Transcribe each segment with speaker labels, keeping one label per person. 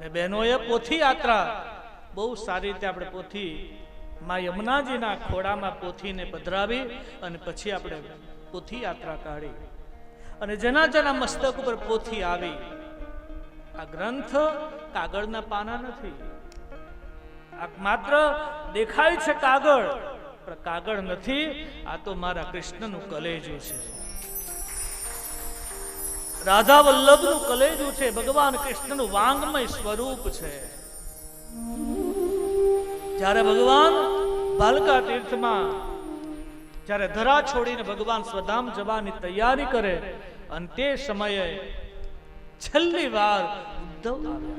Speaker 1: અને બહેનોએ પોથી યાત્રા. બહુ સારી રીતે આપણે પોથી માં યમુનાજીના ખોડામાં પોથીને પધરાવી અને પછી આપણે પોથી યાત્રા કાઢી. અને જેના જેના મસ્તક ઉપર પોથી આવી. આ ગ્રંથ કાગળના પાના નથી. આ માત્ર દેખાય છે કાગળ, પણ કાગળ નથી, આ તો મારા કૃષ્ણનું કલેજું છે. રાધા વલ્લભનું કલેજું છે, ભગવાન કૃષ્ણનું વાંગમય સ્વરૂપ છે. જ્યારે ભગવાન બાલકા તીર્થમાં, જ્યારે ધરા છોડીને ભગવાન સ્વધામ જવાની તૈયારી કરે, અને તે સમયે છેલ્લી વાર ઉદ્ધવ આવ્યા.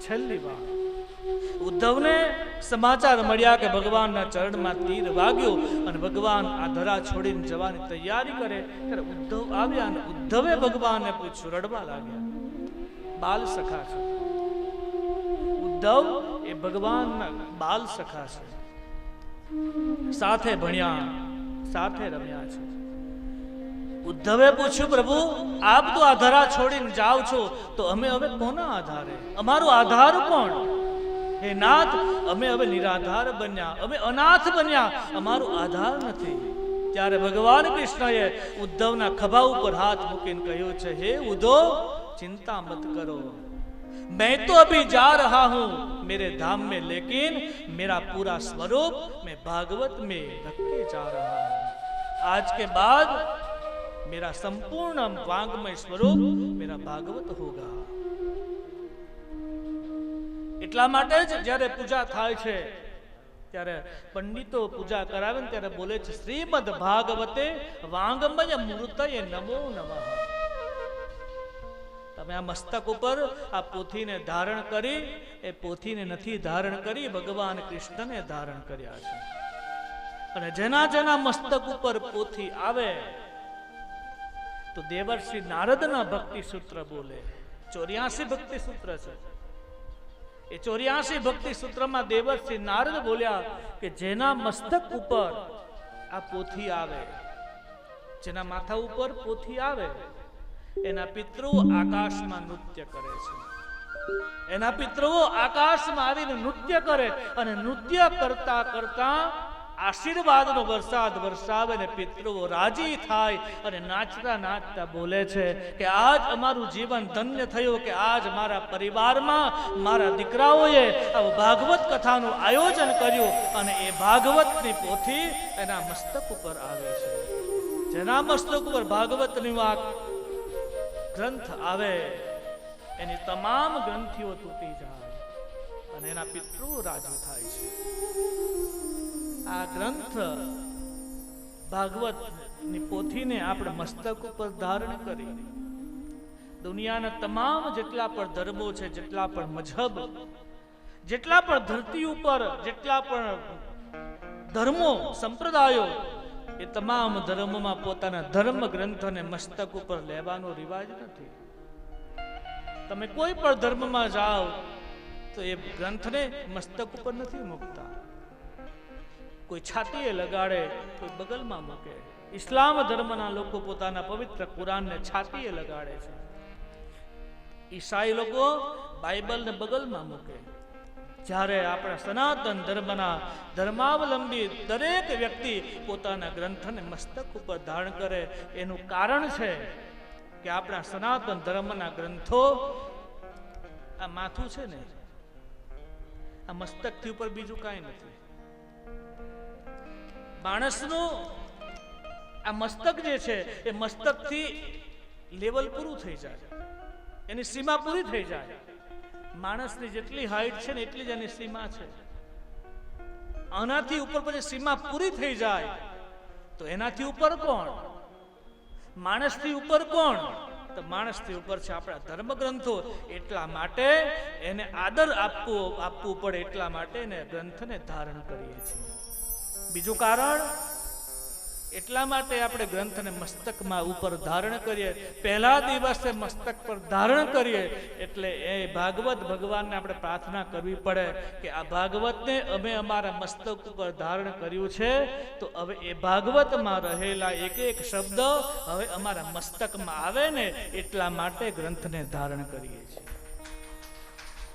Speaker 1: છેલ્લી વાર. ઉદ્ધવને સમાચાર મળ્યા કે ભગવાનના ચરણમાં તીર વાગ્યો અને ભગવાન આ ધરા છોડીને જવાની તૈયારી કરે ત્યારે ઉદ્ધવ આવ્યા અને ઉદ્ધવે ભગવાનને પૂછ્યું, રડવા લાગ્યા? બાલ સખા છે? ઉદ્ધવ એ ભગવાનના બાલ સખા છે. સાથે ભણ્યા, સાથે રમ્યા છે. ઉદ્ધવે પૂછ્યું, પ્રભુ, આપ તો આધારા છોડીને જાઓ છો, તો અમે હવે કોના આધારે? અમારો આધાર કોણ? હે નાથ અમે હવે નિરાધાર બન્યા અમે અનાથ બન્યા અમારો આધાર નથી ત્યારે ભગવાન કૃષ્ણએ ઉદ્ધવના ખભા ઉપર હાથ મૂકીને કહ્યું છે હે ઉદ્ધવ चिंता मत करो मैं तो अभी जा रहा हूं मेरे धाम में लेकिन मेरा पूरा स्वरूप मैं भागवत में रख के जा रहा हूं आज के बाद मेरा संपूर्ण वांग्मय स्वरूप मेरा भागवत होगा એટલા માટે જ જ્યારે પૂજા થાય છે, ત્યારે પંડિતો પૂજા કરાવે ત્યારે બોલે છે, શ્રીમદ ભાગવતે વાંગમય મૂર્તયે નમો નમઃ. તમે આ મસ્તક ઉપર આ પોથીને ધારણ કરી, એ પોથીને નથી ધારણ કરી, ભગવાન કૃષ્ણને ધારણ કર્યા છે. અને જેના જેના મસ્તક ઉપર પોથી આવે, તો દેવર્ષિ નારદના ભક્તિ સૂત્ર બોલે. ચોર્યાસી ભક્તિ સૂત્ર છે. એ ચોર્યાસી ભક્તિ સૂત્રમાં દેવતશ્રી નારદ બોલ્યા કે જેના મસ્તક ઉપર આ પોથી આવે, જેના માથા ઉપર પોથી આવે, એના પિતૃ આકાશમાં નૃત્ય કરે છે. એના પિતૃઓ આકાશમાં આવીને નૃત્ય કરે અને નૃત્ય કરતા કરતા આશીર્વાદનો વરસાદ વરસાવે ને પિતૃઓ રાજી થાય અને નાચતા નાચતા બોલે છે કે આજ અમારું જીવન ધન્ય થયું કે આજ મારા પરિવારમાં મારા દીકરાઓએ ભાગવત કથાનું આયોજન કર્યું અને એ ભાગવતની પોથી એના મસ્તક ઉપર આવે છે. જેના મસ્તક ઉપર ભાગવતની વાત ગ્રંથ આવે, એની તમામ ગ્રંથિઓ તૂટી જાય અને એના પિતૃ રાજી થાય છે. આ ગ્રંથ ભાગવતની પોથીને આપણે મસ્તક ઉપર ધારણ કરી. દુનિયાના તમામ જેટલા પણ ધર્મો છે, જેટલા પણ મજહબ જેટલા પણ ધરતી ઉપર, જેટલા પણ ધર્મો, સંપ્રદાયો, એ તમામ ધર્મમાં પોતાના ધર્મ ગ્રંથને મસ્તક ઉપર લેવાનો રિવાજ નથી. તમે કોઈ પણ ધર્મમાં જાઓ, તો એ ગ્રંથને મસ્તક ઉપર નથી મૂકતા. કોઈ છાતીએ લગાડે, કોઈ બગલમાં મૂકે. ઇસ્લામ ધર્મના લોકો પોતાના પવિત્ર કુરાનને છાતીએ લગાડે છે. ઈસાઈ લોકો બાઇબલને બગલમાં મૂકે. જ્યારે આપણા સનાતન ધર્મના ધર્માવલંબી દરેક વ્યક્તિ પોતાના ગ્રંથને મસ્તક ઉપર ધારણ કરે, એનું કારણ છે કે આપણા સનાતન ધર્મના ગ્રંથો આ માથું છે ને? આ મસ્તકથી ઉપર બીજું કાંઈ નથી. માણસનું આ મસ્તક જે છે, એ મસ્તકથી લેવલ પૂરું થઈ જાય. એની સીમા પૂરી થઈ જાય. માણસની જેટલી હાઈટ છે ને એટલી જ એની સીમા છે. આનાથી ઉપર પછી સીમા પૂરી થઈ જાય. તો એનાથી ઉપર કોણ? માણસથી ઉપર કોણ? તો માણસથી ઉપર છે. આપણા ધર્મ ગ્રંથો એટલા માટે એને આદર આપવો, આપવું પડે એટલા માટે એને ગ્રંથને ધારણ કરીએ છીએ. બીજું કારણ એટલા માટે આપણે ગ્રંથને મસ્તકમાં ઉપર ધારણ કરીએ. પહેલા દિવસે મસ્તક પર ધારણ કરીએ. એટલે એ ભાગવત ભગવાનને આપણે પ્રાર્થના કરવી પડે કે આ ભાગવતને અમે અમારા મસ્તક ઉપર ધારણ કર્યું છે. તો હવે એ ભાગવતમાં રહેલા એક એક શબ્દ હવે અમારા મસ્તકમાં આવે ને એટલા માટે ગ્રંથને ધારણ કરીએ છીએ.